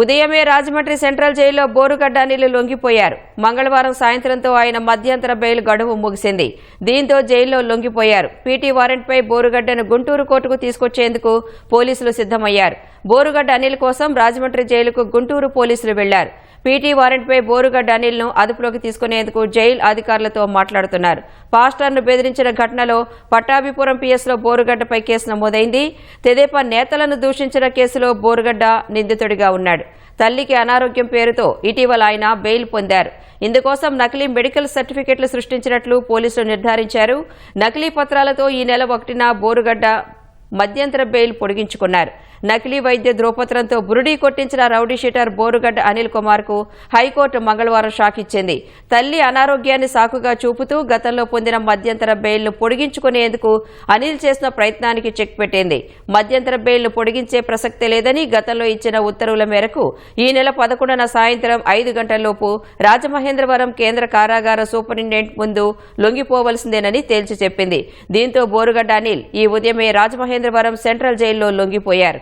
ఉదయమే రాజమండ్రి సెంట్రల్ జైల్లో బోరుగడ్డ అనిల్ లొంగిపోయారు. మంగళవారం సాయంత్రంతో ఆయన మధ్యంతర బెయిల్ గడువు ముగిసింది. దీంతో జైల్లో లొంగిపోయారు. పీటీ వారెంట్పై బోరుగడ్డను గుంటూరు కోర్టుకు తీసుకొచ్చేందుకు పోలీసులు సిద్ధమయ్యారు. బోరుగడ్డ అనిల్ కోసం రాజమండ్రి జైలుకు గుంటూరు పోలీసులు వెళ్ళారు. పీటీ వారెంట్పై బోరుగడ్డ అనిల్ను అదుపులోకి తీసుకునేందుకు జైలు అధికారులతో మాట్లాడుతున్నారు. పాస్టర్ను బెదిరించిన ఘటనలో పట్టాభిపురం పిఎస్లో బోరుగడ్డపై కేసు నమోదైంది. తెదేపా నేతలను దూషించిన కేసులో బోరుగడ్డ నిందితుడిగా ఉన్నాడు. తల్లికి అనారోగ్యం పేరుతో ఇటీవల ఆయన బెయిల్ పొందారు. ఇందుకోసం నకిలీ మెడికల్ సర్టిఫికెట్లు సృష్టించినట్లు పోలీసులు నిర్ధారించారు. నకిలీ పత్రాలతో ఈ నెల ఒకటిన బోరుగడ్డ మధ్యంతర బెయిల్ పొడిగించుకున్నారు. నకిలీ వైద్య ధ్రువపత్రంతో బురుడీ కొట్టించిన రౌడీ షీటర్ బోరుగడ్డ అనిల్ కుమార్కు హైకోర్టు మంగళవారం షాక్ ఇచ్చింది. తల్లి అనారోగ్యాన్ని సాకుగా చూపుతూ గతంలో పొందిన మధ్యంతర బెయిల్ను పొడిగించుకునేందుకు అనిల్ చేసిన ప్రయత్నానికి చెక్ పెట్టింది. మధ్యంతర బెయిల్ను పొడిగించే ప్రసక్తే లేదని గతంలో ఇచ్చిన ఉత్తర్వుల మేరకు ఈ నెల పదకొండున సాయంత్రం ఐదు గంటలలోపు రాజమహేంద్రవరం కేంద్ర కారాగార సూపరింటెండెంట్ ముందు లొంగిపోవలసిందేనని తేల్చి చెప్పింది. దీంతో బోరుగడ్డ అనిల్ ఈ ఉదయమే రాజమహేంద్రవరం సెంట్రల్ జైల్లో లొంగిపోయారు